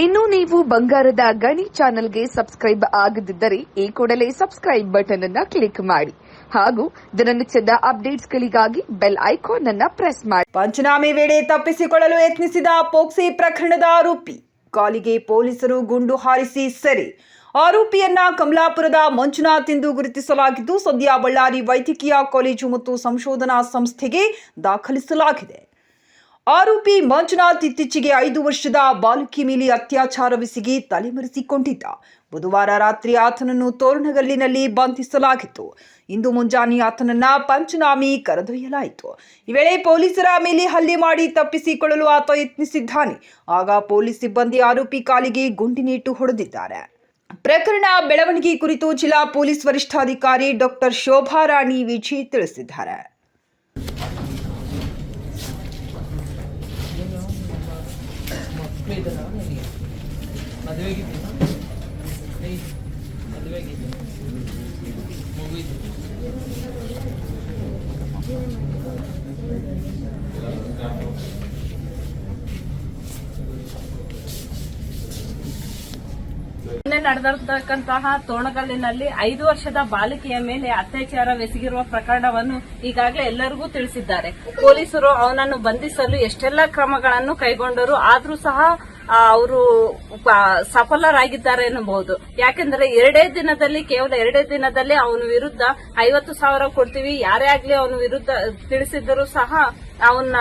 ಇನ್ನು ನೀವು ಬಂಗಾರದ ಗಣಿ ಚಾನೆಲ್ಗೆ ಸಬ್ಸ್ಕ್ರೈಬ್ ಆಗದಿದ್ದರೆ ಈ ಕೂಡಲೇ ಸಬ್ಸ್ಕ್ರೈಬ್ ಬಟನ್ ಅನ್ನ ಕ್ಲಿಕ್ ಮಾಡಿ. ಹಾಗೂ ದಿನನಿತ್ಯದ ಅಪ್ಡೇಟ್ಸ್ಗಳಿಗಾಗಿ ಬೆಲ್ ಐಕಾನ್ ಅನ್ನ ಪ್ರೆಸ್ ಮಾಡಿ. ಪಂಚನಾಮೆ ವೇಳೆ ತಪ್ಪಿಸಿಕೊಳ್ಳಲು ಯತ್ನಿಸಿದ ಪೋಕ್ಸಿ ಪ್ರಕರಣದ ಆರೋಪಿ, ಕಾಲಿಗೆ ಪೊಲೀಸರು ಗುಂಡು ಹಾರಿಸಿ ಸೆರೆ. ಆರೋಪಿಯನ್ನ ಕಮಲಾಪುರದ ಮಂಜುನಾಥ್ ಎಂದು ಗುರುತಿಸಲಾಗಿದ್ದು, ಸದ್ಯ ಬಳ್ಳಾರಿ ವೈದ್ಯಕೀಯ ಕಾಲೇಜು ಮತ್ತು ಸಂಶೋಧನಾ ಸಂಸ್ಥೆಗೆ ದಾಖಲಿಸಲಾಗಿದೆ. ಆರೋಪಿ ಮಂಜುನಾಥ್ ಇತ್ತೀಚೆಗೆ ಐದು ವರ್ಷದ ಬಾಲಕಿ ಮೇಲೆ ಅತ್ಯಾಚಾರವೆಸಗಿ ತಲೆಮರೆಸಿಕೊಂಡಿದ್ದ. ಬುಧವಾರ ರಾತ್ರಿ ಆತನನ್ನು ತೋರಣಗಲ್ಲಿನಲ್ಲಿ ಬಂಧಿಸಲಾಗಿತ್ತು. ಇಂದು ಮುಂಜಾನೆ ಆತನನ್ನ ಪಂಚನಾಮಿ ಕರೆದೊಯ್ಯಲಾಯಿತು. ಈ ವೇಳೆ ಪೊಲೀಸರ ಮೇಲೆ ಹಲ್ಲೆ ಮಾಡಿ ತಪ್ಪಿಸಿಕೊಳ್ಳಲು ಆತ ಯತ್ನಿಸಿದ್ದಾನೆ. ಆಗ ಪೊಲೀಸ್ ಸಿಬ್ಬಂದಿ ಆರೋಪಿ ಕಾಲಿಗೆ ಗುಂಡಿನೇಟು ಹೊಡೆದಿದ್ದಾರೆ. ಪ್ರಕರಣ ಬೆಳವಣಿಗೆ ಕುರಿತು ಜಿಲ್ಲಾ ಪೊಲೀಸ್ ವರಿಷ್ಠಾಧಿಕಾರಿ ಡಾಕ್ಟರ್ ಶೋಭಾ ರಾಣಿ ವಿಜಯ್ ತಿಳಿಸಿದ್ದಾರೆ. మధ్యవే మధ్యవే మూవీ Thank you. ನಿನ್ನೆ ನಡೆದಿರ್ತಕ್ಕಂತಹ ತೋಣಗಲ್ಲಿನಲ್ಲಿ ಐದು ವರ್ಷದ ಬಾಲಕಿಯ ಮೇಲೆ ಅತ್ಯಾಚಾರವೆಸಗಿರುವ ಪ್ರಕರಣವನ್ನು ಈಗಾಗಲೇ ಎಲ್ಲರಿಗೂ ತಿಳಿಸಿದ್ದಾರೆ. ಪೊಲೀಸರು ಅವನನ್ನು ಬಂಧಿಸಲು ಎಷ್ಟೆಲ್ಲ ಕ್ರಮಗಳನ್ನು ಕೈಗೊಂಡರು ಆದರೂ ಸಹ ಅವರು ಸಫಲರಾಗಿದ್ದಾರೆ ಎನ್ನಬಹುದು. ಯಾಕೆಂದ್ರೆ ಎರಡೇ ದಿನದಲ್ಲಿ, ಕೇವಲ ಎರಡೇ ದಿನದಲ್ಲಿ ಅವನ ವಿರುದ್ಧ ಐವತ್ತು ಸಾವಿರ ಕೊಡ್ತೀವಿ, ಯಾರೇ ಆಗ್ಲಿ ಅವನ ವಿರುದ್ಧ ತಿಳಿಸಿದ್ದರೂ ಸಹ ಅವನ್ನ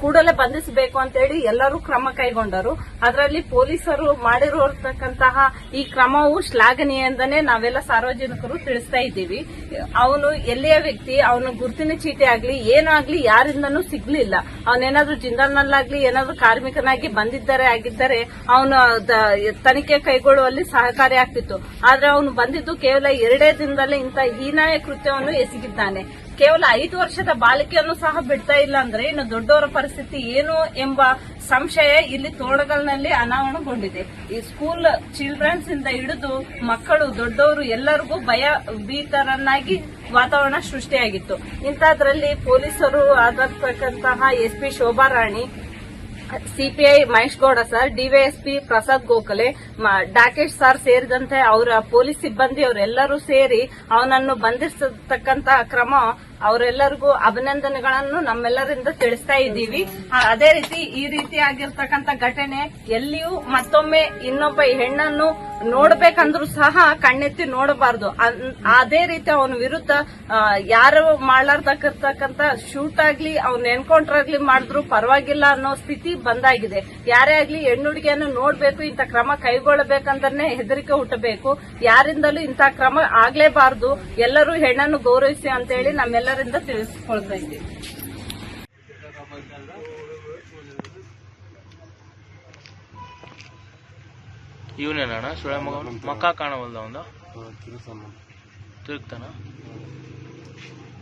ಕೂಡಲೇ ಬಂಧಿಸಬೇಕು ಅಂತೇಳಿ ಎಲ್ಲರೂ ಕ್ರಮ ಕೈಗೊಂಡರು. ಅದರಲ್ಲಿ ಪೊಲೀಸರು ಮಾಡಿರುವಂತಹ ಈ ಕ್ರಮವು ಶ್ಲಾಘನೀಯ ಎಂದನೇ ನಾವೆಲ್ಲ ಸಾರ್ವಜನಿಕರು ತಿಳಿಸ್ತಾ ಇದ್ದೀವಿ. ಅವನು ಎಲ್ಲಿಯ ವ್ಯಕ್ತಿ, ಅವನ ಗುರುತಿನ ಚೀಟಿ ಆಗ್ಲಿ ಏನಾಗ್ಲಿ ಯಾರಿಂದನೂ ಸಿಗ್ಲಿಲ್ಲ. ಅವನೇನಾದ್ರೂ ಜಿಂದಾಲ್ನಲ್ಲಾಗ್ಲಿ, ಏನಾದ್ರೂ ಕಾರ್ಮಿಕನಾಗಿ ಬಂದಿದ್ದಾರೆ ಆಗಿದ್ದರೆ ಅವನು ತನಿಖೆ ಕೈಗೊಳ್ಳುವಲ್ಲಿ ಸಹಕಾರಿ ಆಗ್ತಿತ್ತು. ಆದ್ರೆ ಅವನು ಬಂದಿದ್ದು ಕೇವಲ ಎರಡೇ ದಿನದಲ್ಲಿ ಇಂಥ ಹೀನಾಯ ಕೃತ್ಯವನ್ನು ಎಸಗಿದ್ದಾನೆ. ಕೇವಲ ಐದು ವರ್ಷದ ಬಾಲಿಕೆಯನ್ನು ಸಹ ಬಿಡ್ತಾ ಇಲ್ಲ ಅಂದ್ರೆ ಇನ್ನು ದೊಡ್ಡವರ ಪರಿಸ್ಥಿತಿ ಏನು ಎಂಬ ಸಂಶಯ ಇಲ್ಲಿ ತೋಡಗಲ್ನಲ್ಲಿ ಅನಾವರಣಗೊಂಡಿದೆ. ಈ ಸ್ಕೂಲ್ ಚಿಲ್ಡ್ರನ್ಸ್ ಇಂದ ಹಿಡಿದು ಮಕ್ಕಳು, ದೊಡ್ಡವರು ಎಲ್ಲರಿಗೂ ಭಯ ಭೀತರನ್ನಾಗಿ ವಾತಾವರಣ ಸೃಷ್ಟಿಯಾಗಿತ್ತು. ಇಂಥದ್ರಲ್ಲಿ ಪೊಲೀಸರು ಆಗಿರ್ತಕ್ಕಂತಹ SP Shobha Rani, CPI Mahesh Gowda sir, DYSP Prasad Gokhale ಡಾಕೇಶ್ sir ಸೇರಿದಂತೆ ಅವರ ಪೊಲೀಸ್ ಸಿಬ್ಬಂದಿ ಅವರೆಲ್ಲರೂ ಸೇರಿ ಅವನನ್ನು ಬಂಧಿಸತಕ್ಕಂತಹ ಕ್ರಮ ಅವರೆಲ್ಲರಿಗೂ ಅಭಿನಂದನೆಗಳನ್ನು ನಮ್ಮೆಲ್ಲರಿಂದ ತಿಳಿಸ್ತಾ ಇದ್ದೀವಿ. ಅದೇ ರೀತಿ ಈ ರೀತಿ ಆಗಿರ್ತಕ್ಕಂಥ ಘಟನೆ ಎಲ್ಲಿಯೂ ಮತ್ತೊಮ್ಮೆ ಇನ್ನೊಬ್ಬ ಹೆಣ್ಣನ್ನು ನೋಡ್ಬೇಕಂದ್ರೂ ಸಹ ಕಣ್ಣೆತ್ತಿ ನೋಡಬಾರ್ದು. ಅದೇ ರೀತಿ ಅವನ ವಿರುದ್ಧ ಯಾರು ಮಾಡ್ಲಾರ್ದಕ್ಕಂತ ಶೂಟ್ ಆಗ್ಲಿ, ಅವ್ನ ಎನ್ಕೌಂಟರ್ ಆಗ್ಲಿ ಮಾಡಿದ್ರು ಪರವಾಗಿಲ್ಲ ಅನ್ನೋ ಸ್ಥಿತಿ ಬಂದಾಗಿದೆ. ಯಾರೇ ಆಗ್ಲಿ ಹೆಣ್ಣುಡುಗಿಯನ್ನು ನೋಡ್ಬೇಕು, ಇಂಥ ಕ್ರಮ ಕೈಗೊಳ್ಳಬೇಕಂದ್ರೆ ಹೆದರಿಕೆ ಹುಟ್ಟಬೇಕು. ಯಾರಿಂದಲೂ ಇಂಥ ಕ್ರಮ ಆಗ್ಲೇಬಾರ್ದು. ಎಲ್ಲರೂ ಹೆಣ್ಣನ್ನು ಗೌರವಿಸಿ ಅಂತ ಹೇಳಿ ನಮ್ಮೆಲ್ಲರಿಂದ ತಿಳಿಸ್ಕೊಳ್ತಾ ಇದ್ದೀವಿ. ಇವನೇನಣ್ಣ ಸುಳೆ ಮಗ ಮಕ್ಕ ಕಾಣವಲ್ದ ಒಂದು ತಿರುಗ್ತಾನ.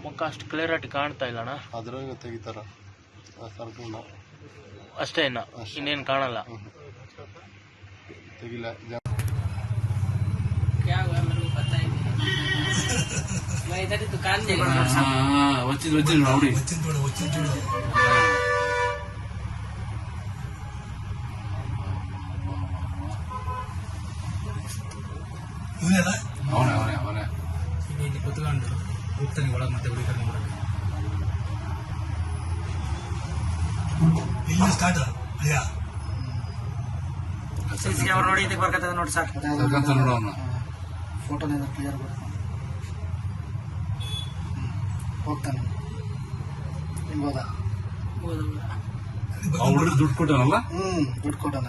ಮಕ್ಕ ಅಷ್ಟು ಕ್ಲಿಯರ್ ಆಗಿ ಕಾಣ್ತಾ ಇಲ್ಲಣ್ಣ ಅದ್ರಾಗ ತೆಗಿತಾರ. ಅಷ್ಟೇ ಇನ್ನ ಇನ್ನೇನು ಕಾಣಲ್ಲ. ತೆಗಿಲ್ಲ. ಜ- ಅವನೇ ಅವನೇ ಅವನೇ. ಇಲ್ಲಿ ಕುತ್ಕೊಂಡು ಹೋಗ್ತಾನೆ ಒಳಗೆ ಮತ್ತೆ ಇಲ್ಲಿ ಸ್ಟಾರ್ಟ್ ಅಯ್ಯ. ನೋಡಿ ಇದಕ್ಕೆ ಬರ್ಕತ್ತದ ನೋಡಿ ಸರ್ ಸರ್ಕಂತ ನೋಡು ಅವನು. ಫೋಟೋದಿಂದ ಕ್ಲಿಯರ್ ಹೋಗ್ತಾನೆ. ದುಡ್ಡು ಕೊಟ್ಟನಲ್ಲ? ಹ್ಮ್ ದುಡ್ಡು ಕೊಟ್ಟನ.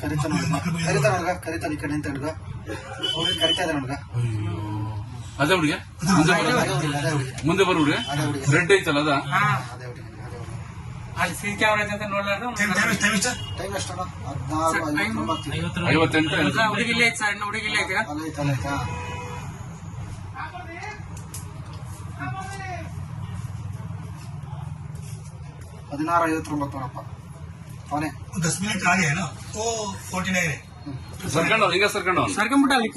ಕರಿತಾನ ಕರಿತಾನ ಕರಿತಾನ ಈ ಕಡೆ ನಿಂತ ಹುಡುಗ ಕರಿತಾ ಹುಡುಗ. ಅದ ಹುಡುಗ? ಮುಂದೆ ಬರೋ ಹುಡುಗ? ರೆಡ್ ಐತಲ್ಲ ಅದ? ಅಲ್ಲಿ ಸಿ ಕ್ಯಾಮ್ರಾ ಅಂತ ನೋಡ್ಲಾರ್ದು? ಟೈಮ್ ಎಷ್ಟಲ್ಲ ಹದಿನಾರು ಐವತ್ತೆಂಟು. ಹುಡುಗಿ ಇಲ್ಲೇ ಐವತ್ತೊಂಬತ್ತು ನೋಡಪ್ಪ ಅವನೇ ದಸ್ ಮಿನಿಟ್ ಹಾಗೆ ನಾ ಓ ಫೋರ್ಟಿ ನೈನ್ ಸರ್ಕಂಡ್ ಹಿಂಗ ಸರ್ಕಂಡ್ ಅವ್ನು ಸರ್ಕೊಂಬಿಟ್ಟ ಅಲ್ಲಿ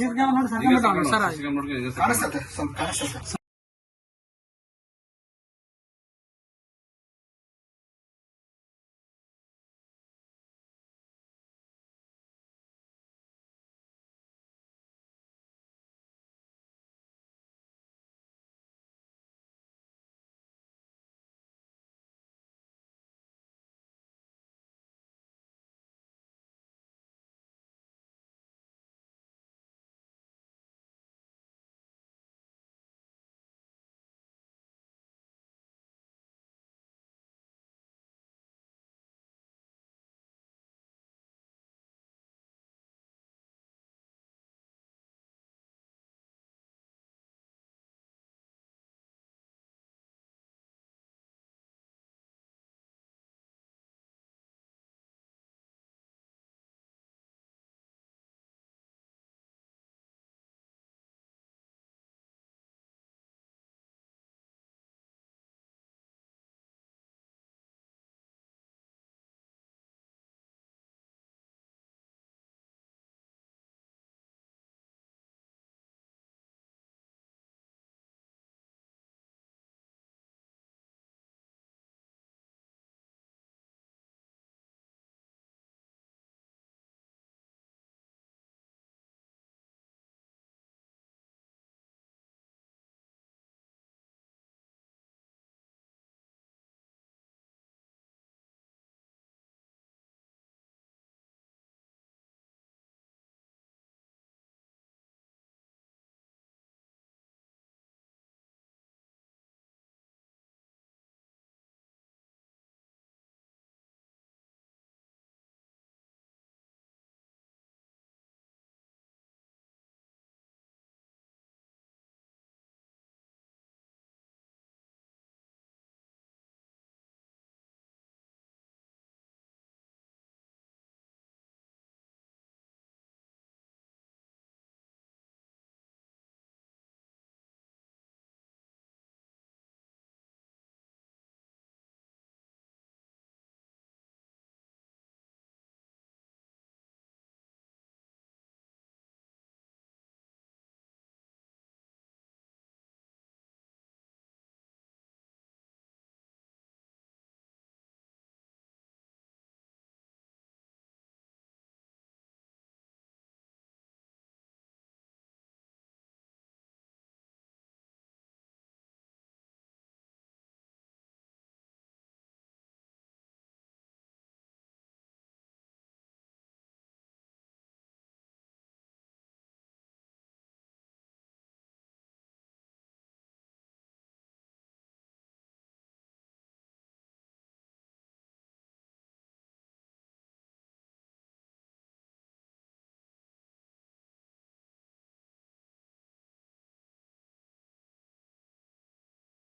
ನೋಡ್ಕೊಂಡು ಹಿಂಗ